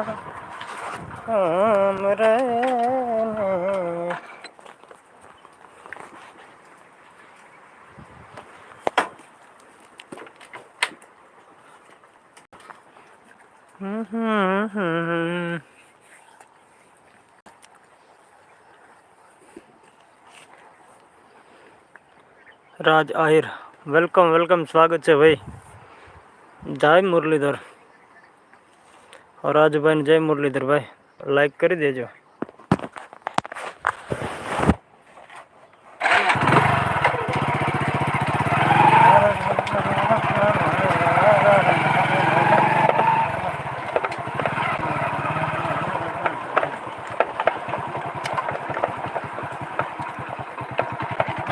થઈ ગયા આમ રે ને. હમ હમ હમ. રાજ આહિર વેલકમ વેલકમ સ્વાગત છે ભાઈ જય મુરલીધર રાજભાઈ જય મુરલીધરભાઈ લાઈક કરી દેજો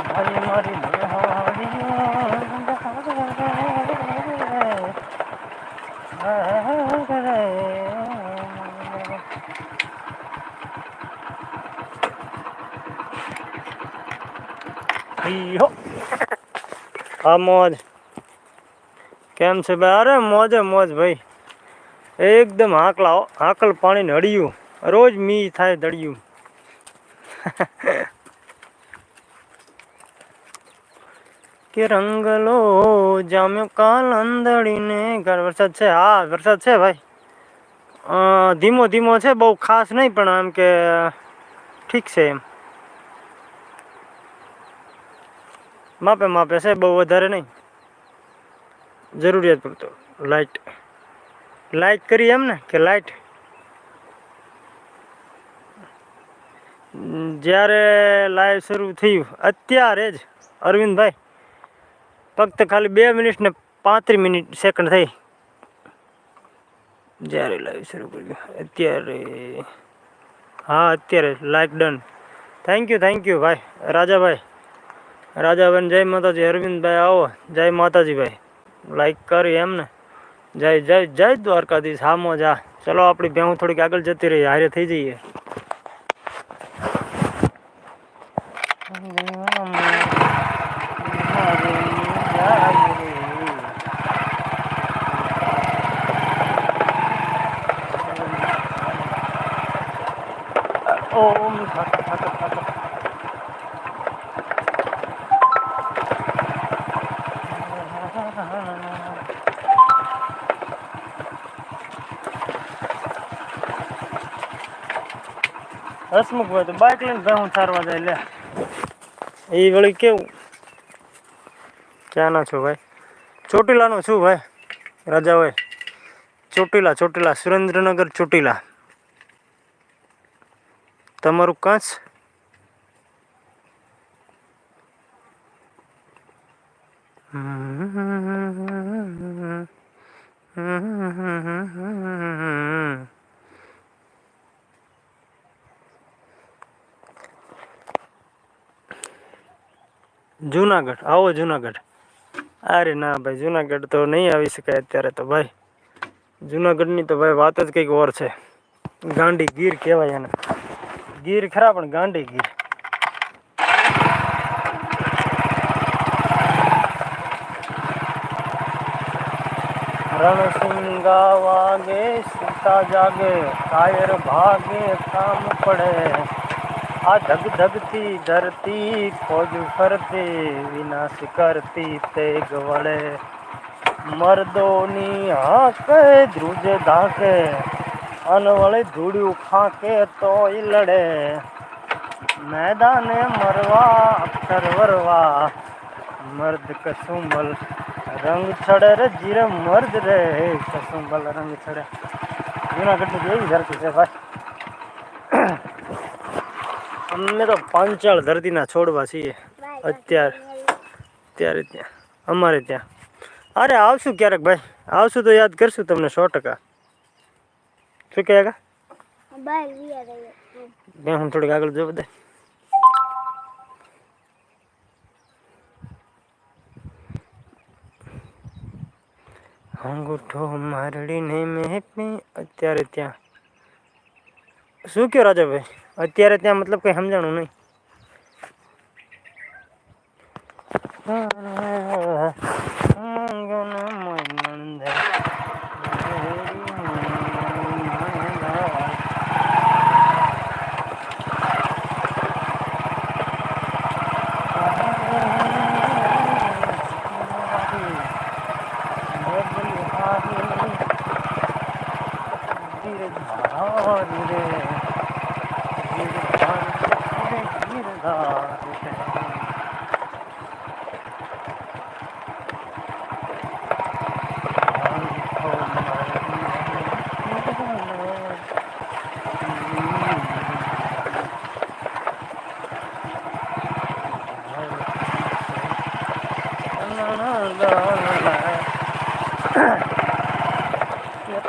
ભાઈ મારી ઈહો. હા મોજ. કેમ છે ભાઈ? અરે મોજે મોજ ભાઈ. એકદમ હાકલા. હાકલ પાણી હળિયું. રોજ મી થાય દળિયું. કે રંગલો જામ્યો કાલ અંદળીને. ઘર વરસાદ છે? હા, વરસાદ છે ભાઈ. ધીમો ધીમો છે, બહુ ખાસ નહીં પણ એમ કે ઠીક છે એમ. માપે માપે છે બહુ વધારે નહીં. જરૂરિયાત પૂરતો. લાઇટ લાઇટ કરી એમ ને કે લાઇટ જ્યારે લાઈવ શરૂ થયું, અત્યારે જ. અરવિંદભાઈ, ફક્ત ખાલી બે મિનિટ ને પાંત્રીસ મિનિટ સેકન્ડ થઈ. જ્યારે લાઈવ શરૂ કર્યું, અત્યારે. હા, અત્યારે like done thank you thank you ભાઈ. રાજાભાઈ રાજાભાઈ જય માતાજી. અરવિંદભાઈ, આવો. જય માતાજી ભાઈ લાઈક કરી એમને. જય જય જય દ્વારકાધીશ. હામો જા. ચલો, આપણી ભેહું થોડીક આગળ જતી રહી. હારે થઈ જઈએ. બાઇક લઈને ભેહું સારવા જાય લે એ વળી કેવું ક્યાંના છો ભાઈ ચોટીલાનો છું ભાઈ રાજા ભાઈ ચોટીલા ચોટીલા સુરેન્દ્રનગર ચોટીલા તમારું કાંચ જુનાગઢ, આવો જુનાગઢ. અરે ના ભાઈ, જુનાગઢ તો નહીં આવી શકાય અત્યારે તો ભાઈ. જુનાગઢની તો ભાઈ વાત જ કંઈક ઓર છે. ગાંડી ગીર કહેવાય એને. ગીર ખરા, પણ ગાંડી ગીર. રણસિંગા વાગે સીતા જાગે, કાયર ભાગે કામ પડે. आ धग धगती धरती, खोज फरते, विनाश करती तेग वड़े मर्दोनी आके ध्रुज धाके अनवड़े धूड़ू खाके तो लड़े. मैदान मरवा अक्षर वरवा, मर्द कसुमल रंग छड़े रे, जीरे मर्द रे कसुमल रंग छड़े. जूनागढ़ में जो तो भी धरती से भाई અમને તો પાંચાળ ધરતીના છોડવા છીએ. અત્યારે. અત્યારે ત્યાં. અમારે ત્યાં. અરે આવશું ક્યારેક ભાઈ. આવશું તો યાદ કરશું તમને સો ટકા. શું કહે કા મેં હું થોડીક આગળ જો બધા અંગૂઠો મારડીને મેં અત્યારે ત્યાં. શું કયો રાજાભાઈ? અત્યારે ત્યાં મતલબ કઈ સમજાણું નહીં.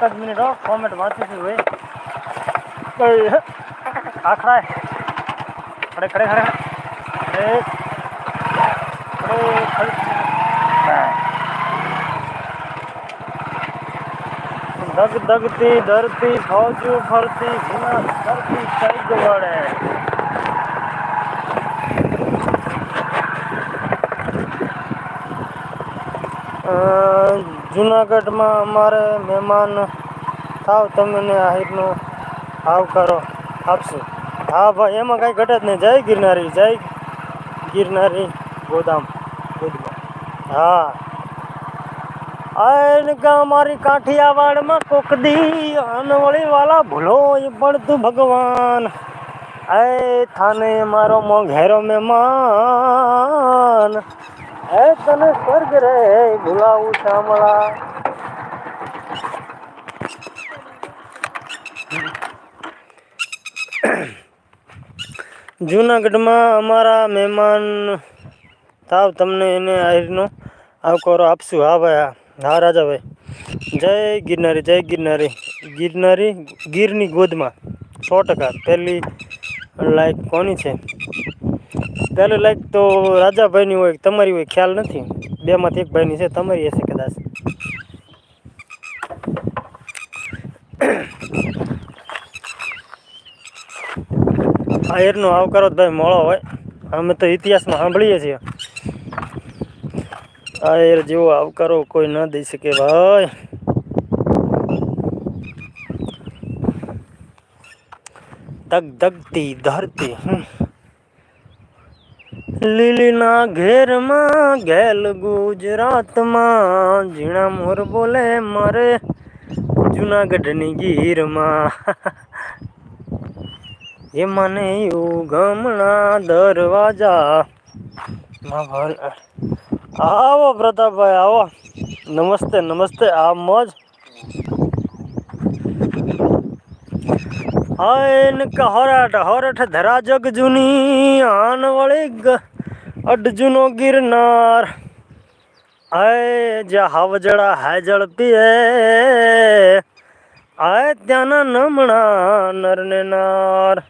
એક જ મિનિટ હો કોમેન્ટ વાંચું છું ભાઈ ભાઈ આખડા ખડે ખડે ખડે ખડે ખડે ખડે દગ દગતી ધરતી ફૌજો ફરતી ગુના ધરતી કઈ ગવાડે અ, જુનાગઢમાં અમારે મહેમાન થાવ તમને આહિરનો આવકારો આપશું. હા, ભાઈ, એમાં કાંઈ ઘટે જ નહીં. જય ગિરનારી જય ગિરનારી ગોદામ. ગોદમાં હા. આયન ગા કાઠિયાવાડમાં કોક દી અનવળી વાલા ભૂલો એ પણ ભગવાન. એ થાને મારો મોઘેરો મહેમાન. હે તને સ્વર્ગ રે ભૂલાવું શામળા. જુનાગઢમાં અમારા મહેમાન તાવ તમને એને આહિરનો આવકારો આપશું. હા ભાઈ, હા. રાજાભાઈ. જય ગિરનારી જય ગિરનારી. ગિરનારી, ગીરની ગોદમાં સો ટકા. પહેલી લાઈક કોની છે? પહેલી લાઈક તો રાજાભાઈની હોય તમારી હોય, ખ્યાલ નથી. બેમાંથી એક ભાઈની છે, તમારી હશે કદાચ. આયરનો આવકારો ભાઈ મોળો હોય. અમે તો ઇતિહાસમાં સાંભળીએ છીએ. આયર જેવો આવકારો કોઈ ન દઈ શકે ભાઈ. ધગ ધગતી ધરતી. લીલીના ઘેરમાં ગેલ ગુજરાતમાં, ઝીણા મોર બોલે મારે જુનાગઢની ગીરમાં. એ મને ગમણા દરવાજા. આવો પ્રતાપભાઈ, આવો. નમસ્તે નમસ્તે આ મોજ આયન કે, હોરાટ હોરઠ ધરા જગ જૂની આન વળી અડજુનો ગિરનાર. આય જ્યાં હાવજડા હાજળ પીએ. આય, ત્યાંના નમણા નરને નાર.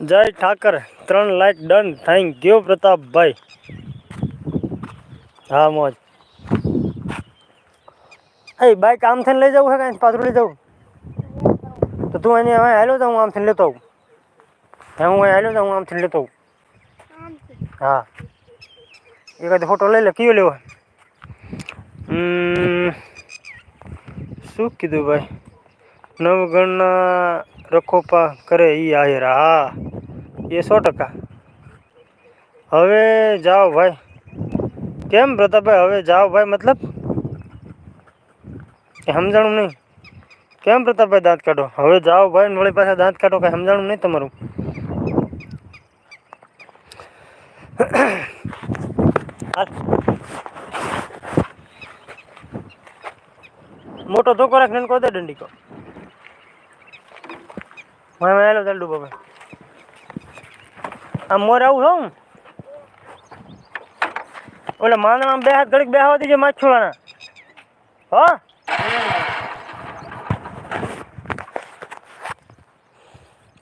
જય ઠાકર, ત્રણ like done thank you Pratapbhai. હા, મોજ. એ બાઈક આમ થઈને લઈ જવું છે કાંઈ? પાછું લઈ જવું? તો તું અહીંયા હવે હેલો તો હું આમથી લેતો આવું. હા, હું અહીં હાલ્યો તો હું આમથી લેતો આવું. હા. એકાદ ફોટો લઈ લે, કયો લેવો? શું કીધું ભાઈ? નવગણના રખોપા કરે ઈ આયર. હા, એ સો ટકા. હવે જાઓ ભાઈ. કેમ પ્રતાપભાઈ, હવે જાઓ ભાઈ મતલબ? એ સમજાણું નહીં. કેમ પ્રતાપભાઈ દાંત કાઢો? હવે જાઓ ભાઈ વળી પાછા દાંત કાઢો, કાંઈ સમજાણું નહીં તમારું. મોટો ધોકો રાખ ને દે દંડી કો હું એમાં હેલો ચાલ ડૂબો ભાઈ આમ મોર આવું છું ઓલે માંદણા બે હાથ ઘડીક બેહવા દીજે માછોડાના હો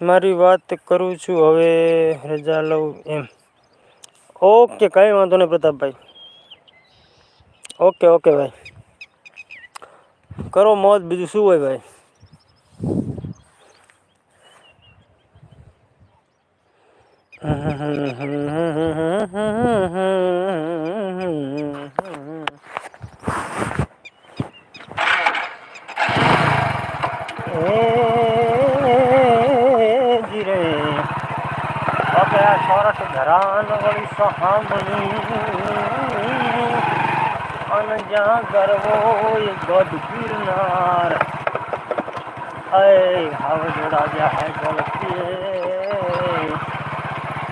મારી વાત કરું છું હવે રજા લઉં એમ ઓકે કંઈ વાંધો નહીં પ્રતાપભાઈ ઓકે ઓકે ભાઈ કરો મોજ બીજું શું હોય ભાઈ એ જીરે હવે આ સોરઠ ધરાન વળી સહામણી અન જ્યાં ગરવો ગઢ ગિરનાર અય હાવજોડા જ્યાં હે ગલતીએ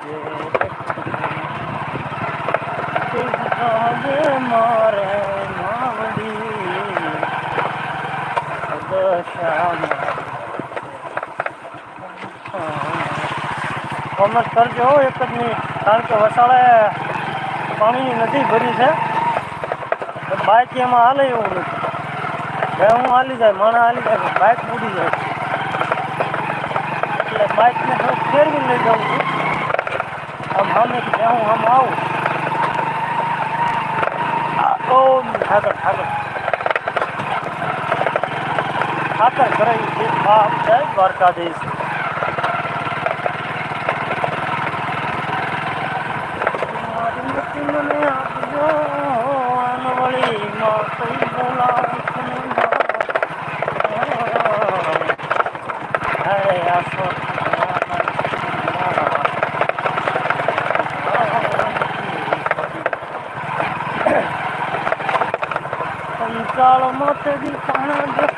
કોમેન્ટ કરજો એક જ મિનિટ. કારણ કે વસાળે પાણી નથી ભરી છે. બાઇક એમાં હાલે એવું નથી. હવે હું હાલી જાય, માણા હાલી જાય બાઇક બુડી જાય. એટલે બાઇકને થોડુંક ફેરવી લઈ જાઉં છું. સામેથી બે હું આમ આવું ઓમ ઠાકર ઠાકર ઠાકર કરાવી છે બાપ જય દ્વારકાધીશ મને આપજો અનવળીમાં કઈ બોલાવું Cari.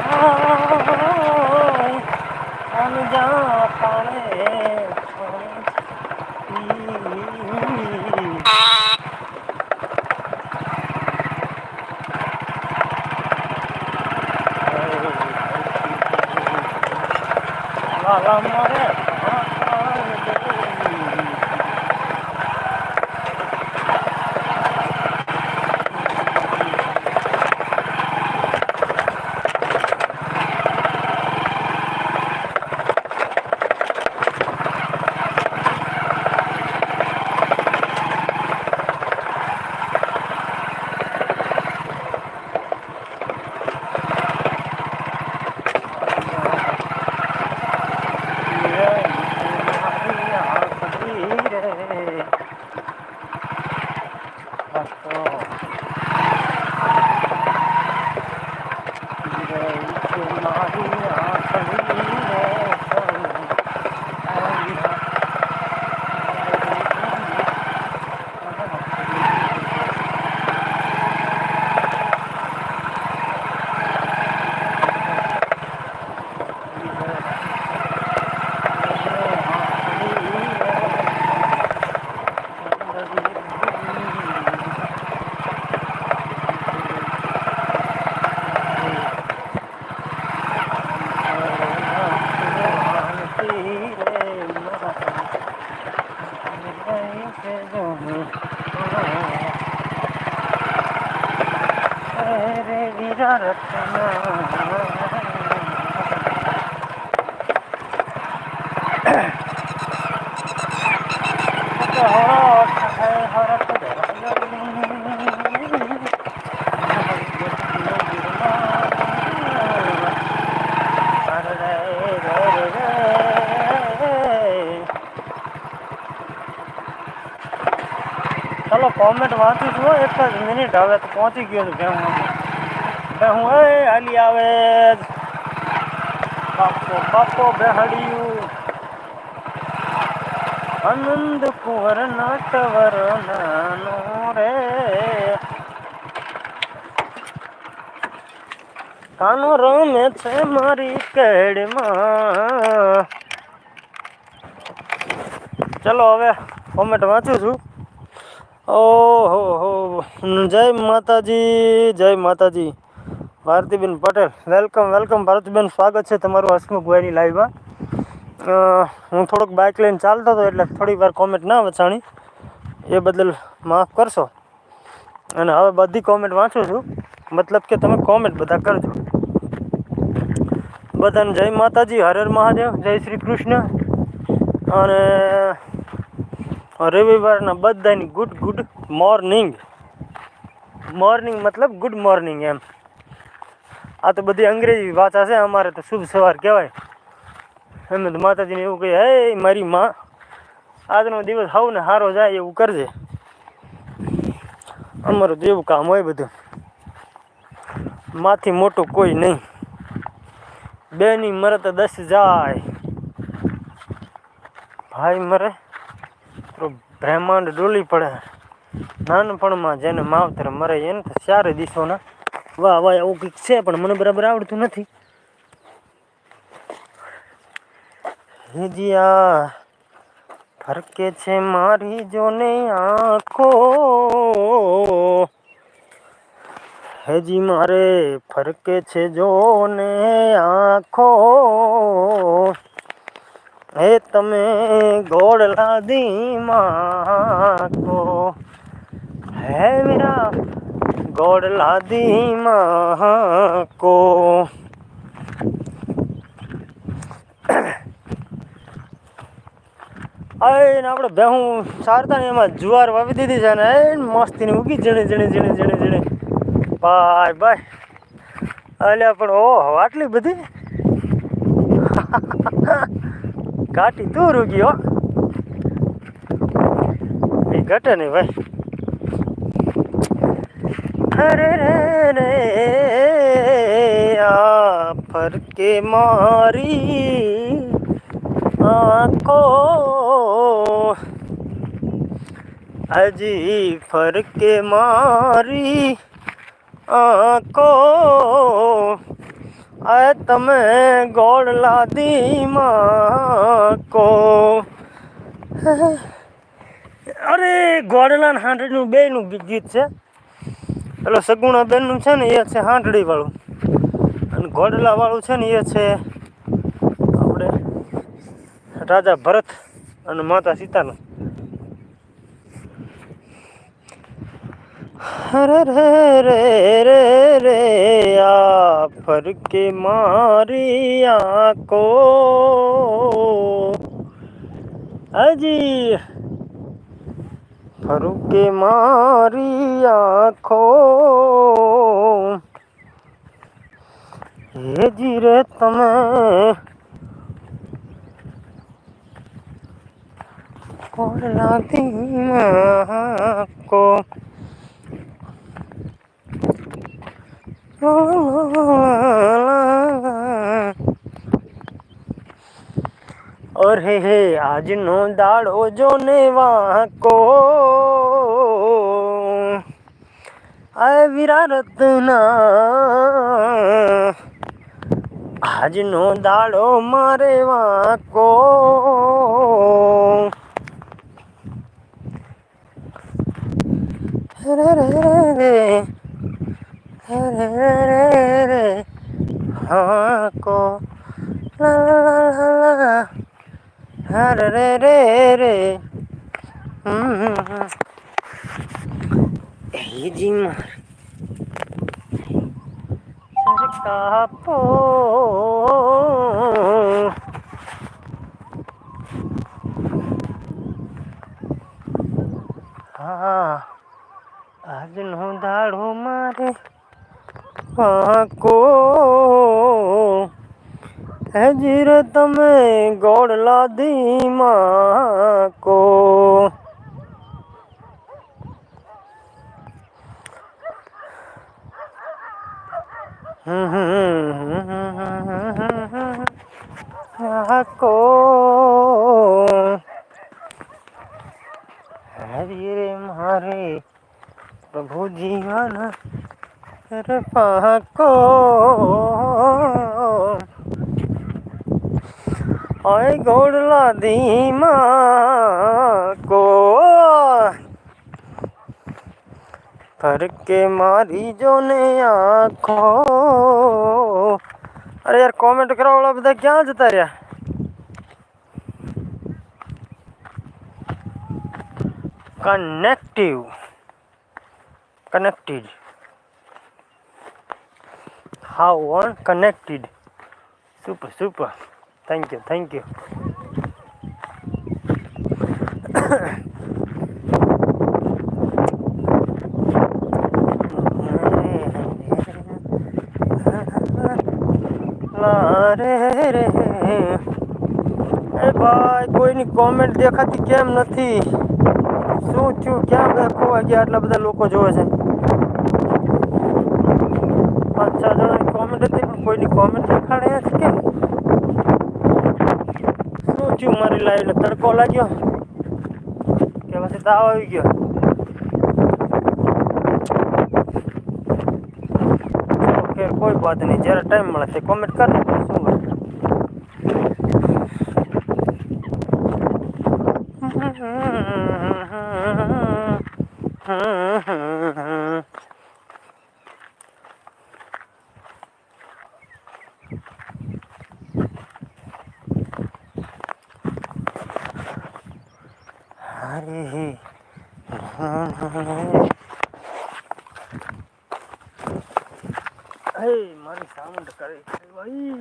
વાંચું છું એક જ મિનિટ. હવે તો પહોંચી ગયો છું ભેહું બે હું, એ, હાલી આવે. બાપો બાપો, બેહડ્યું. આનંદ કુંવર નટવર નાનો રે. કાનો રમે છે મારી કેડમાં. ચલો હવે કોમેન્ટ વાંચું છું. ઓહો, હો. જય માતાજી જય માતાજી. ભારતીબેન પટેલ. Welcome welcome. ભારતીબેન, સ્વાગત છે તમારું હસમુખભાઈની લાઈવમાં હું થોડોક બાઇક લઈને ચાલતો હતો એટલે થોડી વાર કોમેન્ટ ના વચાણી એ બદલ માફ કરશો. અને હવે બધી કોમેન્ટ વાંચું છું. મતલબ કે તમે કોમેન્ટ બધા કરજો. બધાને જય માતાજી, હર હર મહાદેવ, જય શ્રી કૃષ્ણ. અને રવિવારના બધાની ગુડ ગુડ મોર્નિંગ. મોર્નિંગ મતલબ ગુડ મોર્નિંગ એમ. આ તો બધી અંગ્રેજી ભાષા છે, અમારે તો શુભ સવાર કહેવાય. એમ તો માતાજીને એવું કહે, હે મારી માં, આજનો દિવસ હવ ને સારો જાય એવું કરજે. અમારું એવું કામ હોય બધું. માથી મોટું કોઈ નહીં. બેની મરે તો દસ જાય. ભાઈ મરે. બ્રહ્માંડ ડોલી પડે. નાનપણમાં જેને માવતર મરે એને તો ચારે દિશોના વાહ વાહ એવું કંઈક છે, પણ મને બરાબર આવડતું નથી. હિજિયા ફરકે છે મારી જોને આંખો. હેજી મારે ફરકે છે જો ને આંખો. હે તમે ગોળ લાદી માકો. હે મીરા, ગોળ લાદી માકો. આય ને આપણે બેહું સારતા ને એમાં જુવાર વાવી દીધી છે ને એ મસ્તીની ઉગી ઝીણી ઝીણી ઝીણી ઝીણી ઝીણી બાય બાય. અલ્યા પણ ઓહો, આટલી બધી? કાટી તું રૂગી હો. એ ઘટે નહીં ભાઈ. અરે રે રે, આ ફરકે મારી આંખો. હજી ફરકે મારી આંખો. આ તમે ગોળ લાદી કો. અરે ગોળલા હાંડળીનું બેનું ગીત છે. પેલો સગુણા બેનનું છે ને, એ છે હાંડળીવાળું. અને ગોડલાવાળું છે ને, એ છે આપણે રાજા ભરત અને માતા સીતાનું અરે રે રે રે રે આ ફરકે મારી આંખો હજી ફરુકે મારી આંખો હે જીરે તમે કોલાથી કો ઓર હે હે આજનો દાડો જોને વાકો આય વીરા રત્ના આજનો દાડો મારે વાકો રે રે રે રે રે રે હાકો લા રે રે રે રે. હમ. એ જી માર સરકાપો હા આજનો દાડો મારે को हज़रत में गौड़ ला दी माँ को को हरे मारे प्रभु जीवन જીવન રે પાકો ઓય ગોડલા ધીમા કો ફરકે મારી જો ને આંખો અરે યાર કોમેન્ટ કરવા વાળા બધા ક્યાં જતા રહ્યા connective connected how on connected. Super super. Thank you thank you. લા રે રે એ ભાઈ કોઈની કોમેન્ટ દેખાતી કેમ નથી શું થયું ક્યાં બધા ખોવાઈ ગયા આટલા બધા લોકો જોવે છે પાંચ, છ જણાની કોમેન્ટ હતી, પણ કોઈની કોમેન્ટ દેખાડે છે કેમ શું થયું? મારી લાઈવને તડકો લાગ્યો. કે પછી તાવ આવી ગયો. ઓકે, કોઈ વાત નહીં. જ્યારે ટાઈમ મળે તે કોમેન્ટ કરી નાખો, શું વાત હરે હે મારી છે ભાઈ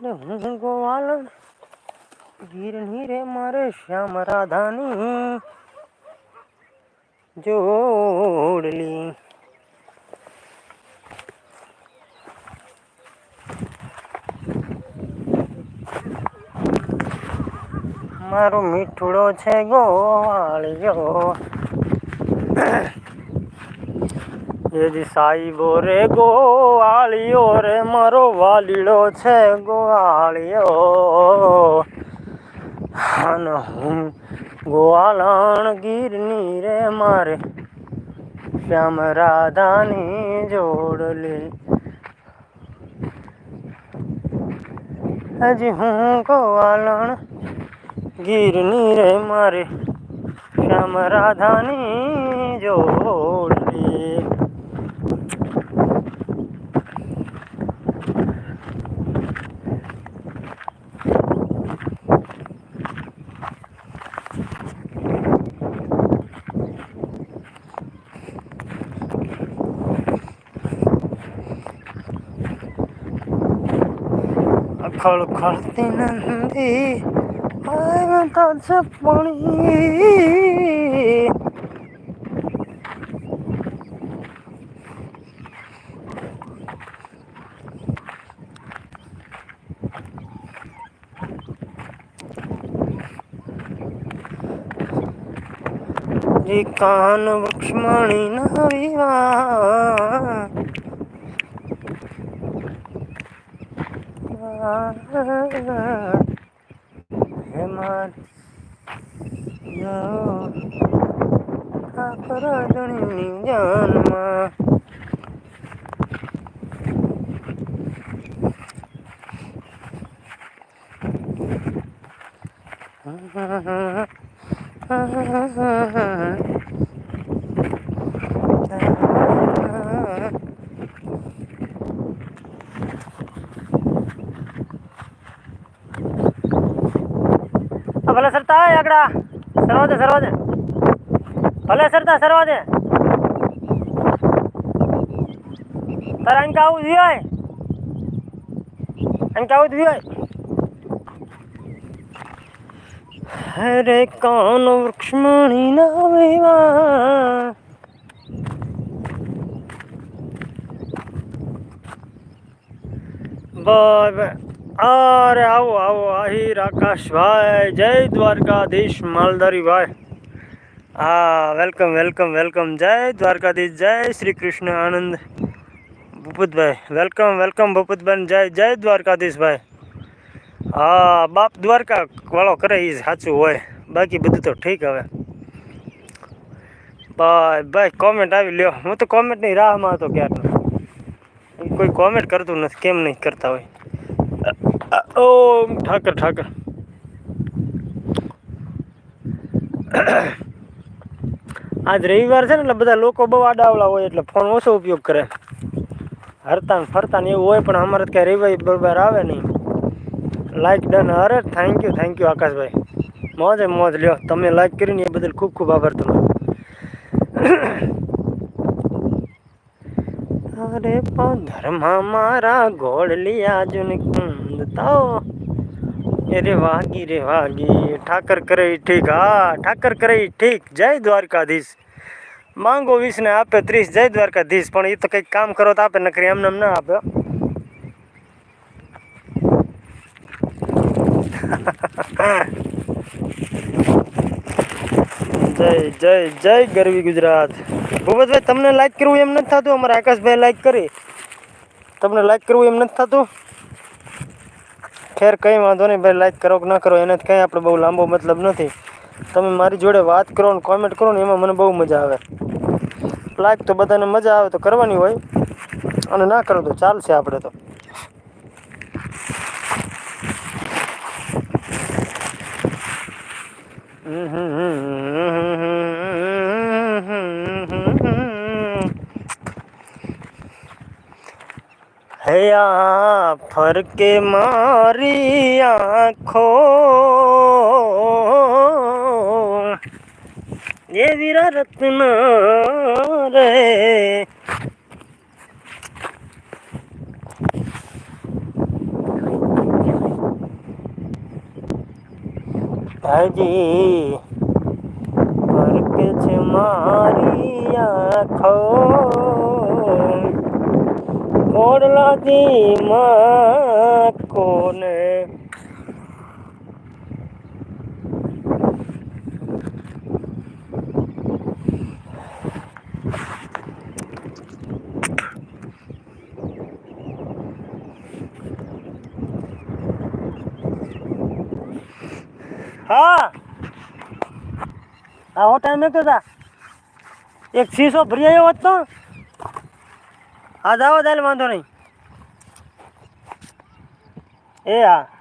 ને ગોવાલ રે મારે શ્યામ રાધાની જોડલી મારો મીઠુડો છે ગોવાળિયો. એજી સાઈબો રે ગોવાળિયો રે, મારો વાલીડો છે ગોવાળિયો અને હું ગોવાલણ ગીરની રે, મારે શ્યામ રાધાની જોડલી હજી હું ગોવાલણ ગીરની રે, મારે શ્યામ રાધાની જોડલી અખળ ખળતી નંદી પાણી. કાન વૃક્ષમણી ના વિવા হেমার জন্মা ha ha ha ha આગળ સરવા દે સરવા દે ભલે સરતા સરવા દે તારે અંક આવું જ હોય? અંક આવું જ હોય? હરે કાન વૃક્ષમણી ના વેવા બાય અરે આવો આવો આહિર આકાશભાઈ, જય દ્વારકાધીશ માલધારીભાઈ. હા, વેલકમ વેલકમ વેલકમ, જય દ્વારકાધીશ, જય શ્રી કૃષ્ણ આનંદ. ભૂપતભાઈ, વેલકમ વેલકમ, ભૂપતભાઈ, જય જય દ્વારકાધીશભાઈ. હા, બાપ દ્વારકા વાળો કરે એ સાચું હોય. બાકી બધું તો ઠીક હવે. ભાઈ ભાઈ કોમેન્ટ આવી લ્યો. હું તો કોમેન્ટની રાહમાં હતો ક્યારનો. કોઈ કોમેન્ટ કરતું નથી, કેમ નહીં કરતા હોય. ઓમ ઠાકર ઠાકર આજ રવિવાર છે ને, એટલે બધા લોકો બહુ આડાવડા હોય, એટલે ફોન ઓછો ઉપયોગ કરે. હરતા ને ફરતા ને એવું હોય, પણ અમારે તો કાંઈ રવિવાર બરોબર આવે નહીં. લાઈક ડન અરે થેન્ક યુ થેન્ક યુ આકાશભાઈ. મોજે મોજ, લ્યો, તમે લાઈક કરીને એ બદલ ખૂબ ખૂબ આભાર તમારો. અરે ધર્મા મારા ઘોડલિયા જુન કુંદતાઓ એ રે વાગી રે વાગી ઠાકર કરે ઠીક હા ઠાકર કરે ઠીક જય દ્વારકાધીશ માંગો વીસ ને આપે ત્રીસ જય દ્વારકાધીશ પણ એ તો કંઈક કામ કરો તો આપે નકરી એમને એમ ના આપે જય જય જય ગરવી ગુજરાત ભૂપતભાઈ તમને લાઈક કરવું એમ નથી થતું? અમારા આકાશભાઈ લાઈક કરી. તમને લાઈક કરવું એમ નથી થતું? ખેર કંઈ વાંધો નહીં ભાઈ લાઈક કરો કે ના કરો એનાથી કંઈ આપણે બહુ લાંબો મતલબ નથી. તમે મારી જોડે વાત કરો ને કોમેન્ટ કરો ને, એમાં મને બહુ મજા આવે. લાઈક તો બધાને મજા આવે તો કરવાની હોય, અને ના કરો તો ચાલશે આપણે તો. હૈયા ફરકે મારી આંખો એ વીરા રત્ન રે હજી ફરકે છે મારી આંખો કોડલાથી માં કોને? હા. આવો ટાઈમ તા એક શીશો ભરી આવ્યો હતો હા જાઓ તાલે વાંધો નહીં. એ હા.